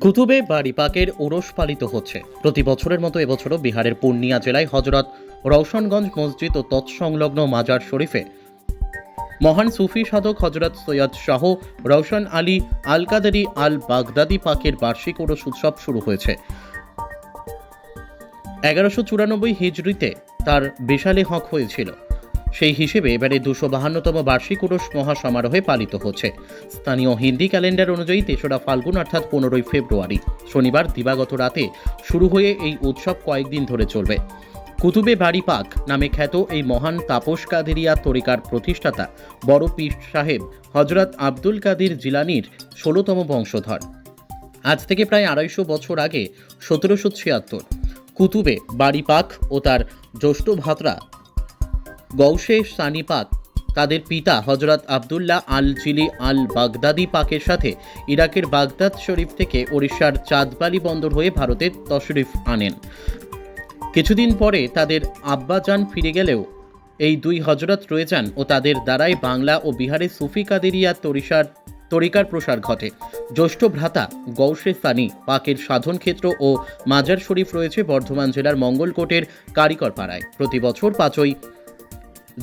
কুতুবে বা রিপাকের ওরস পালিত হচ্ছে। প্রতি বছরের মতো এবছরও বিহারের পূর্ণিয়া জেলায় হজরত রওশনগঞ্জ মসজিদ ও তৎসংলগ্ন মাজার শরীফে। মহান সুফি সাধক হজরত সৈয়দ শাহ রওশন আলী আল কাদেরি আল বাগদাদি পাকের বার্ষিক ওরস উৎসব শুরু হয়েছে। এগারোশো চুরানব্বই হিজড়িতে তার বিশালে হক হয়েছিল। সেই হিসেবে এবারে দুশো বাহান্নতম বার্ষিক উরস মহাসমারোহে পালিত হচ্ছে। স্থানীয় হিন্দি ক্যালেন্ডার অনুযায়ী তেসরা ফাল্গুন অর্থাৎ পনেরোই ফেব্রুয়ারি। শনিবার দিবাগত রাতে শুরু হয়ে এই উৎসব কয়েকদিন ধরে চলবে। কুতুবে বাড়ি পাক নামে খ্যাত এই মহান তাপস কাদেরিয়া তরিকার প্রতিষ্ঠাতা বড় পীর সাহেব হজরত আব্দুল কাদির জিলানির ষোলোতম বংশধর। আজ থেকে প্রায় আড়াইশো বছর আগে সতেরোশো ছিয়াত্তর। কুতুবে বাড়ি পাক ও তার জ্যৈষ্ঠ ভাতরা গৌসে সানি পাক তাদের পিতা হজরত আবদুল্লাহ আল জিলি আল বাগদাদি পাকের সাথে ইরাকের বাগদাদ শরীফ থেকে ওড়িশার চাঁদবালি বন্দর হয়ে ভারতে তশরিফ আনেন। কিছুদিন পরে তাদের আব্বাজান ফিরে গেলেও এই দুই হজরত রয়ে যান ও তাদের দ্বারাই বাংলা ও বিহারে সুফি কাদেরিয়া তরিশার তরিকার প্রসার ঘটে। জ্যৈষ্ঠ ভ্রাতা গৌসে সানি পাকের সাধন ক্ষেত্র ও মাজার শরীফ রয়েছে বর্ধমান জেলার মঙ্গলকোটের কারিকর পাড়ায় প্রতি বছর পাঁচই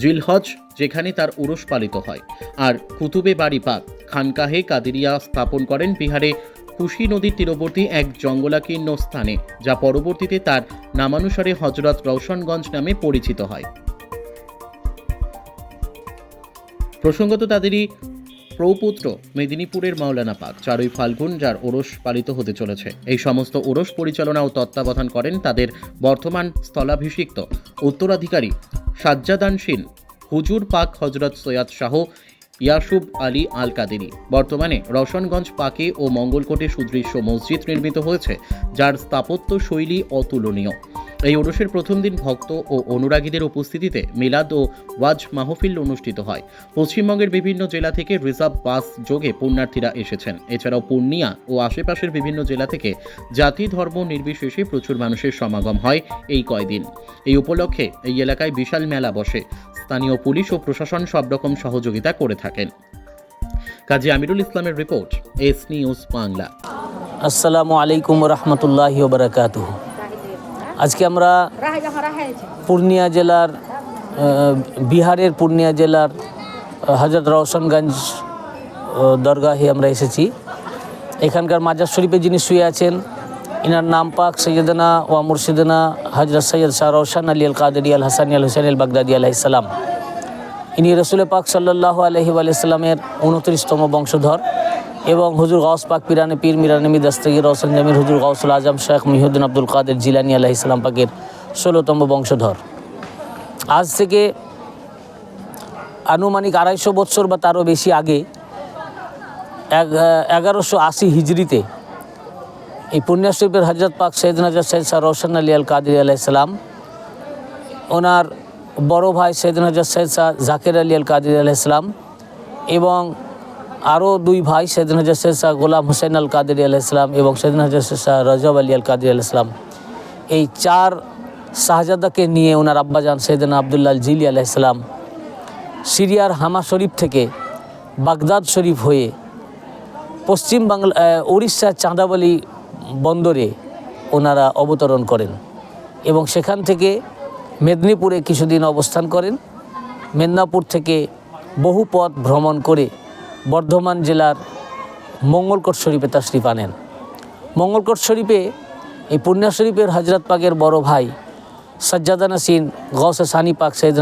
জিলহজ, যেখানে তার উরস পালিত হয়। আর কুতুবে বাড়ি পাক, খানকাহে কাদেরিয়া স্থাপন করেন বিহারে কুশি নদীর তীরবর্তী এক জঙ্গলাকীর্ণ স্থানে, যা পরবর্তীতে তার নামানুসারে হজরত রওশনগঞ্জ নামে পরিচিত হয়। প্রসঙ্গত তাদেরই প্রৌপুত্র মেদিনীপুরের মাওলানা পাক, চারই ফাল্গুন, যার ওরস পালিত হতে চলেছে। এই সমস্ত ওরস পরিচালনা ও তত্ত্বাবধান করেন তাদের বর্তমান স্থলাভিষিক্ত উত্তরাধিকারী সাজ্জাদানশীল হুজুর পাক হজরত সৈয়াদ শাহ ইয়াসুব আলী আল কাদেরি বর্তমানে রসনগঞ্জ পাকে ও মঙ্গলকোটে সুদৃশ্য মসজিদ নির্মিত হয়েছে, যার স্থাপত্য শৈলী অতুলনীয়। এই ওরসের প্রথম দিন ভক্ত ও অনুরাগীদের উপস্থিতিতে মিলাদ ও ওয়াজ মাহফিল অনুষ্ঠিত হয়। পশ্চিমবঙ্গের বিভিন্ন জেলা থেকে রিজার্ভ বাস যোগে পুণ্যার্থীরা এসেছেন। এছাড়াও পূর্ণিয়া ও আশেপাশের বিভিন্ন জেলা থেকে জাতি, ধর্ম নির্বিশেষে প্রচুর মানুষের সমাগম হয় এই কয়দিন। এই উপলক্ষে এই এলাকায় বিশাল মেলা বসে। স্থানীয় পুলিশ ও প্রশাসন সব রকম সহযোগিতা করে থাকেন। কাজী আমিরুল ইসলামের রিপোর্ট, এস নিউজ বাংলা। আসসালামু আলাইকুম রহমতুল্লাহি বারাকাতু আজকে আমরা পূর্ণিয়া জেলার বিহারের পূর্ণিয়া জেলার হজরত রওশনগঞ্জ দরগাহে আমরা এসেছি। এখানকার মাজার শরীফে যিনি শুয়ে আছেন, ইনার নাম পাক সৈয়দনা ওয়া মুর্শিদনা হজরত সৈয়দ শাহ রওশন আলী আল কাদরি আল হাসানি আল হুসেন আল বাগদাদি আলাইসালাম ইনি রসুল পাক সাল্লাহ আলহি আলাইসাল্লামের উনত্রিশতম বংশধর। এবং হুজুর গৌস পাক পিরানে পীর মিরানমি দস্তগীর রওশন জামির হুজুর গৌসুল আজম শেখ মহিউদ্দিন আব্দুল কাদের জিলানি আলাইসাল্লাম পাকের ষোলোতম বংশধর। আজ থেকে আনুমানিক আড়াইশো বৎসর বা তারও বেশি আগে এগারোশো আশি হিজড়িতে এই পুণ্য শরীফের হজরত পাক সৈয়দ নজর সৈয়দ শাহ রোশন আলী আল কাদির আলাইসালাম ওনার বড় ভাই সৈয়দ নজর সৈয়দ শাহ জাকির আলী আল কাদির আলাইসালাম এবং আরও দুই ভাই সৈয়দ নজর সৈয়দ শাহ গোলাম হুসেন আল কাদির আলাইসালাম এবং সৈয়দ নজর সৈয়দ শাহ রজব আলী আল কাদির আলাইসালাম এই চার শাহজাদাকে নিয়ে ওনার আব্বাজান সৈয়দিন আবদুল্লাহ জিলি আলাইসালাম সিরিয়ার হামা শরীফ থেকে বাগদাদ শরীফ হয়ে পশ্চিম বাংলা উড়িষ্যার চাঁদাবালি বন্দরে ওনারা অবতরণ করেন এবং সেখান থেকে মেদিনীপুরে কিছুদিন অবস্থান করেন। মেদিনীপুর থেকে বহু পথ ভ্রমণ করে বর্ধমান জেলার মঙ্গলকোট শরীফে তাশরিফ আনেন। মঙ্গলকোট শরীফে এই পুণ্যা শরীফের হজরত পাকের বড় ভাই সজ্জাদা নাসিন গৌসে সানি পাক সৈয়দ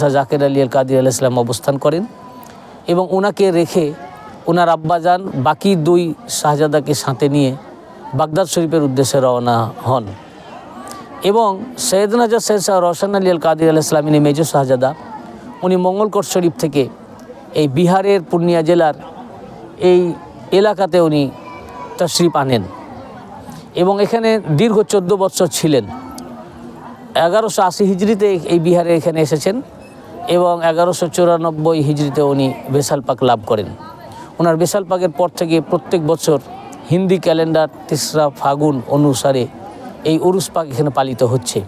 শাহ জাকির আলী আল কাদির আল ইসলাম অবস্থান করেন এবং ওনাকে রেখে ওনার আব্বাজান বাকি দুই শাহজাদাকে সাথে নিয়ে বাগদাদ শরীফের উদ্দেশ্যে রওনা হন। এবং সৈয়দ নজর সৈয়দ শাহ রওশন আলী আল কাদির আল ইসলাম ইনি মেজর শাহজাদা। উনি মঙ্গলকোট শরীফ থেকে এই বিহারের পূর্ণিয়া জেলার এই এলাকাতে উনি তশরিফ আনেন এবং এখানে দীর্ঘ চোদ্দ বৎসর ছিলেন। এগারোশো আশি হিজড়িতে এই বিহারে এখানে এসেছেন এবং এগারোশো চুরানব্বই হিজড়িতে উনি বেসাল পাক লাভ করেন। ওনার বেসাল পাকের পর থেকে প্রত্যেক বছর হিন্দি ক্যালেন্ডার তেসরা ফাগুন অনুসারে এই উরুস পাক এখানে পালিত হচ্ছে।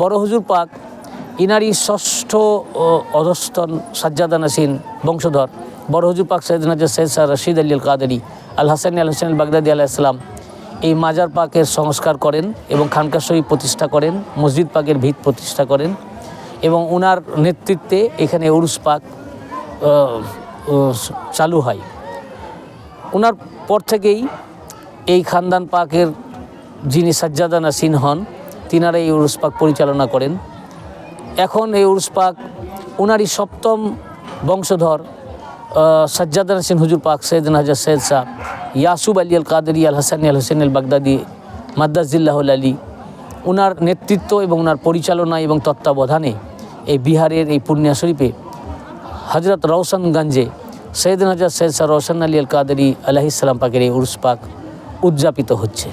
বড় হুজুর পাক ইনারই ষষ্ঠ অধস্তন সাজ্জাদা নাসিন বংশধর, বড় হুজুর পাক সৈয়দ নাজর সৈয়দ শাহ রশিদ আলী আল কাদেরি আল হাসান আল হোসেন বাগদাদি আলাইসালাম এই মাজার পাকের সংস্কার করেন এবং খানকা শরীফ প্রতিষ্ঠা করেন, মসজিদ পাকের ভিত প্রতিষ্ঠা করেন এবং ওনার নেতৃত্বে এখানে উরুস পাক চালু হয়। ওনার পর থেকেই এই খানদান পাকের যিনি সাজ্জাদা নাসিন হন তিনারা এই উরুস পাক পরিচালনা করেন। এখন এই উরুস পাক সপ্তম বংশধর সাজ্জাদা নাসিন হুজুর পাক, সৈয়দিন হাজার সৈয়দ শাহ ইয়াসুব আলী আল কাদরি আল হাসানি আল হোসেন আল বাগদাদি মাদ্দাজিল্লাহুল আলী। ওনার নেতৃত্ব এবং ওনার পরিচালনা এবং তত্ত্বাবধানে এই বিহারের এই পূর্ণিয়া শরীফে হজরত রওশনগঞ্জে সৈয়দিন হাজার সৈয়দ শাহ রওশন আলী আল কাদরি আলাহিসাল্লাম পাকের এই উরুস পাক উদযাপিত হচ্ছে।